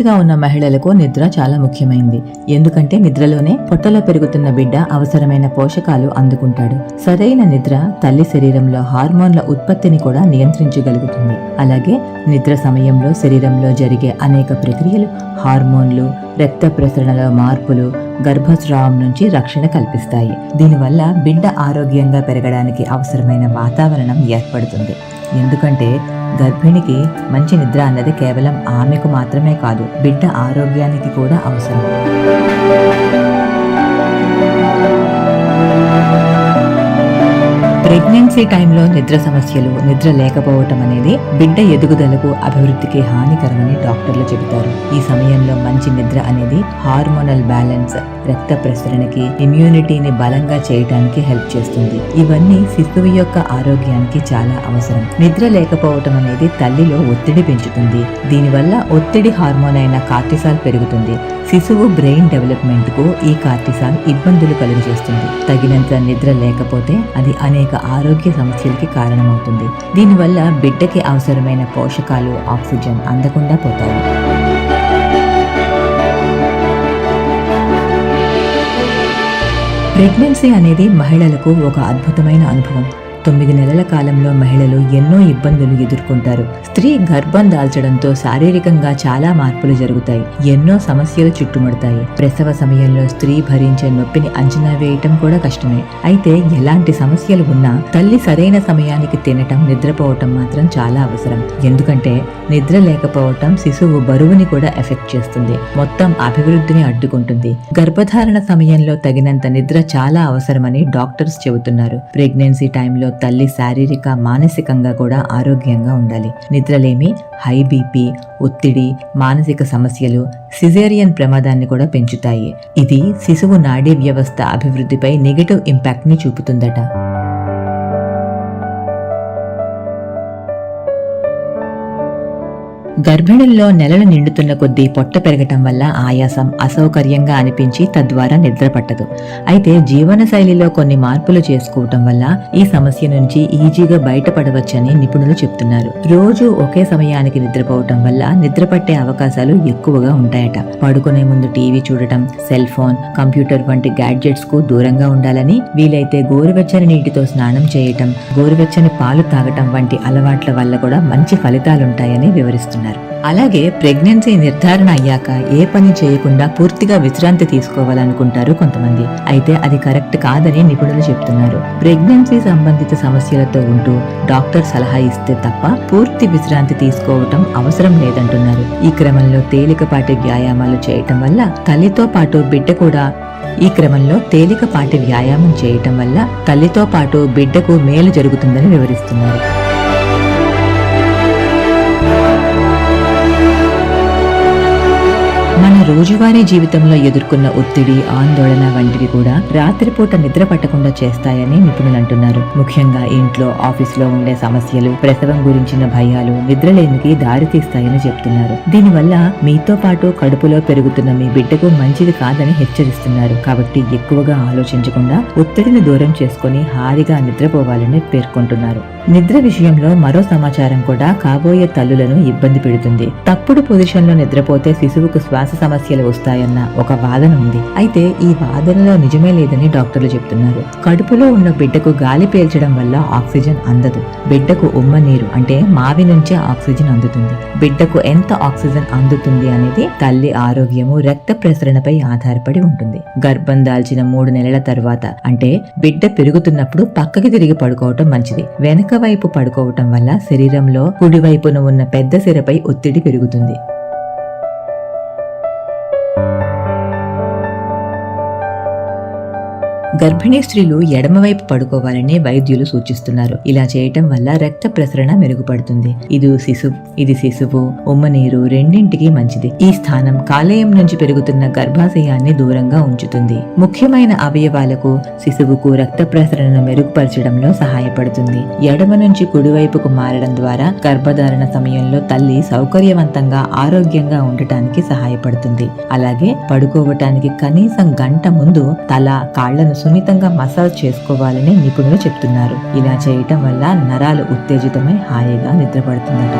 ప్రెగ్నెంట్గా ఉన్న మహిళలకు నిద్ర చాలా ముఖ్యమైంది. ఎందుకంటే నిద్రలోనే పొట్టలో పెరుగుతున్న బిడ్డ అవసరమైన పోషకాలు అందుకుంటాడు. సరైన నిద్ర తల్లి శరీరంలో హార్మోన్ల ఉత్పత్తిని కూడా నియంత్రించగలుగుతుంది. అలాగే నిద్ర సమయంలో శరీరంలో జరిగే అనేక ప్రక్రియలు హార్మోన్లు రక్త ప్రసరణలో మార్పులు గర్భస్రావం నుంచి రక్షణ కల్పిస్తాయి. దీనివల్ల బిడ్డ ఆరోగ్యంగా పెరగడానికి అవసరమైన వాతావరణం ఏర్పడుతుంది. ఎందుకంటే గర్భిణికి మంచి నిద్ర అన్నది కేవలం ఆమెకు మాత్రమే కాదు బిడ్డ ఆరోగ్యానికి కూడా అవసరం. ప్రెగ్నెన్సీ టైంలో నిద్ర సమస్యలు నిద్ర లేకపోవటం అనేది బిడ్డ ఎదుగుదలకు అభివృద్ధికి హానికరమని డాక్టర్లు చెబుతారు. ఈ సమయంలో మంచి నిద్ర అనేది హార్మోనల్ బ్యాలెన్స్ రక్త ప్రసరణకి ఇమ్యూనిటీని బలంగా చేయడానికి హెల్ప్ చేస్తుంది. ఇవన్నీ శిశువు యొక్క ఆరోగ్యానికి చాలా అవసరం. నిద్ర లేకపోవటం అనేది తల్లిలో ఒత్తిడి పెంచుతుంది. దీనివల్ల ఒత్తిడి హార్మోన్ అయిన కార్టిసాల్ పెరుగుతుంది. శిశువు బ్రెయిన్ డెవలప్మెంట్కు ఈ కార్టిసాల్ ఇబ్బందులు కలుగజేస్తుంది. తగినంత నిద్ర లేకపోతే అది అనేక ఆరోగ్య సమస్యలకి కారణమవుతుంది. దీనివల్ల బిడ్డకి అవసరమైన పోషకాలు ఆక్సిజన్ అందకుండా పోతాయి. ప్రెగ్నెన్సీ అనేది మహిళలకు ఒక అద్భుతమైన అనుభవం. తొమ్మిది నెలల కాలంలో మహిళలు ఎన్నో ఇబ్బందులు ఎదుర్కొంటారు. స్త్రీ గర్భం దాల్చడంతో శారీరకంగా చాలా మార్పులు జరుగుతాయి. ఎన్నో సమస్యలు చుట్టుముడతాయి. ప్రసవ సమయంలో స్త్రీ భరించే నొప్పిని అంచనా వేయటం కూడా కష్టమే. అయితే ఎలాంటి సమస్యలు ఉన్నా తల్లి సరైన సమయానికి తినటం నిద్రపోవటం మాత్రం చాలా అవసరం. ఎందుకంటే నిద్ర లేకపోవటం శిశువు బరువుని కూడా ఎఫెక్ట్ చేస్తుంది. మొత్తం అభివృద్ధిని అడ్డుకుంటుంది. గర్భధారణ సమయంలో తగినంత నిద్ర చాలా అవసరమని డాక్టర్స్ చెబుతున్నారు. ప్రెగ్నెన్సీ టైంలో తల్లి శారీరక మానసికంగా కూడా ఆరోగ్యంగా ఉండాలి. నిద్రలేమి హై బీపీ ఒత్తిడి మానసిక సమస్యలు సిజేరియన్ ప్రమాదాన్ని కూడా పెంచుతాయి. ఇది శిశువు నాడీ వ్యవస్థ అభివృద్ధిపై నెగటివ్ ఇంపాక్ట్ని చూపుతుందట. గర్భిణుల్లో నెలలు నిండుతున్న కొద్దీ పొట్ట పెరగటం వల్ల ఆయాసం అసౌకర్యంగా అనిపించి తద్వారా నిద్ర పట్టదు. అయితే జీవనశైలిలో కొన్ని మార్పులు చేసుకోవటం వల్ల ఈ సమస్య నుంచి ఈజీగా బయటపడవచ్చని నిపుణులు చెప్తున్నారు. రోజు ఒకే సమయానికి నిద్రపోవటం వల్ల నిద్ర పట్టే అవకాశాలు ఎక్కువగా ఉంటాయట. పడుకునే ముందు టీవీ చూడటం సెల్ ఫోన్ కంప్యూటర్ వంటి గ్యాడ్జెట్స్కు దూరంగా ఉండాలని వీలైతే గోరువెచ్చని నీటితో స్నానం చేయటం గోరువెచ్చని పాలు తాగటం వంటి అలవాట్ల వల్ల కూడా మంచి ఫలితాలుంటాయని వివరిస్తున్నారు. అలాగే ప్రెగ్నెన్సీ నిర్ధారణ అయ్యాక ఏ పని చేయకుండా పూర్తిగా విశ్రాంతి తీసుకోవాలనుకుంటారు కొంతమంది. అయితే అది కరెక్ట్ కాదని నిపుణులు చెప్తున్నారు. ప్రెగ్నెన్సీ సంబంధిత సమస్యలతో ఉంటూ డాక్టర్ సలహా ఇస్తే తప్ప పూర్తి విశ్రాంతి తీసుకోవటం అవసరం లేదంటున్నారు. ఈ క్రమంలో తేలికపాటి వ్యాయామాలు చేయటం వల్ల తల్లితో పాటు బిడ్డ కూడా ఈ క్రమంలో తేలికపాటి వ్యాయామం చేయటం వల్ల తల్లితో పాటు బిడ్డకు మేలు జరుగుతుందని వివరిస్తున్నారు. రోజువారీ జీవితంలో ఎదుర్కొన్న ఒత్తిడి ఆందోళన వంటివి కూడా రాత్రిపూట నిద్ర పట్టకుండా చేస్తాయని నిపుణులు అంటున్నారు. ముఖ్యంగా ఇంట్లో ఆఫీసులో ఉండే సమస్యలు ప్రసవం గురించిన భయాలు నిద్రలేమికి దారితీస్తాయని చెప్తున్నారు. దీనివల్ల మీతో పాటు కడుపులో పెరుగుతున్న మీ బిడ్డకు మంచిది కాదని హెచ్చరిస్తున్నారు. కాబట్టి ఎక్కువగా ఆలోచించకుండా ఒత్తిడిని దూరం చేసుకుని హాయిగా నిద్రపోవాలని పేర్కొంటున్నారు. నిద్ర విషయంలో మరో సమాచారం కూడా కాబోయే తల్లులను ఇబ్బంది పెడుతుంది. తప్పుడు పొజిషన్లో నిద్రపోతే శిశువుకు శ్వాస సమస్య సమస్యలు వస్తాయన్న ఒక వాదన ఉంది. అయితే ఈ వాదనలో నిజమే లేదని డాక్టర్లు చెప్తున్నారు. కడుపులో ఉన్న బిడ్డకు గాలి పీల్చడం వల్ల ఆక్సిజన్ అందదు. బిడ్డకు ఉమ్మ నీరు అంటే మావి నుంచే ఆక్సిజన్ అందుతుంది. బిడ్డకు ఎంత ఆక్సిజన్ అందుతుంది అనేది తల్లి ఆరోగ్యము రక్త ప్రసరణపై ఆధారపడి ఉంటుంది. గర్భం దాల్చిన మూడు నెలల తర్వాత అంటే బిడ్డ పెరుగుతున్నప్పుడు పక్కకి తిరిగి పడుకోవటం మంచిది. వెనక వైపు పడుకోవటం వల్ల శరీరంలో కుడివైపున ఉన్న పెద్ద సిరపై ఒత్తిడి పెరుగుతుంది. గర్భిణీ స్త్రీలు ఎడమవైపు పడుకోవాలని వైద్యులు సూచిస్తున్నారు. ఇలా చేయటం వల్ల రక్త ప్రసరణ మెరుగుపడుతుంది. ఇది శిశువు ఇది శిశువు ఉమ్మ నీరు రెండింటికి మంచిది. ఈ స్థానం కాలేయం నుంచి పెరుగుతున్న గర్భాశయాన్ని దూరంగా ఉంచుతుంది. ముఖ్యమైన అవయవాలకు శిశువుకు రక్త ప్రసరణను మెరుగుపరచడంలో సహాయపడుతుంది. ఎడమ నుంచి కుడివైపుకు మారడం ద్వారా గర్భధారణ సమయంలో తల్లి సౌకర్యవంతంగా ఆరోగ్యంగా ఉండటానికి సహాయపడుతుంది. అలాగే పడుకోవటానికి కనీసం గంట ముందు తల కాళ్ళను సున్నితంగా మసాజ్ చేసుకోవాలని నిపుణులు చెప్తున్నారు. ఇలా చేయటం వల్ల నరాలు ఉత్తేజితమై హాయిగా నిద్రపడుతుందట.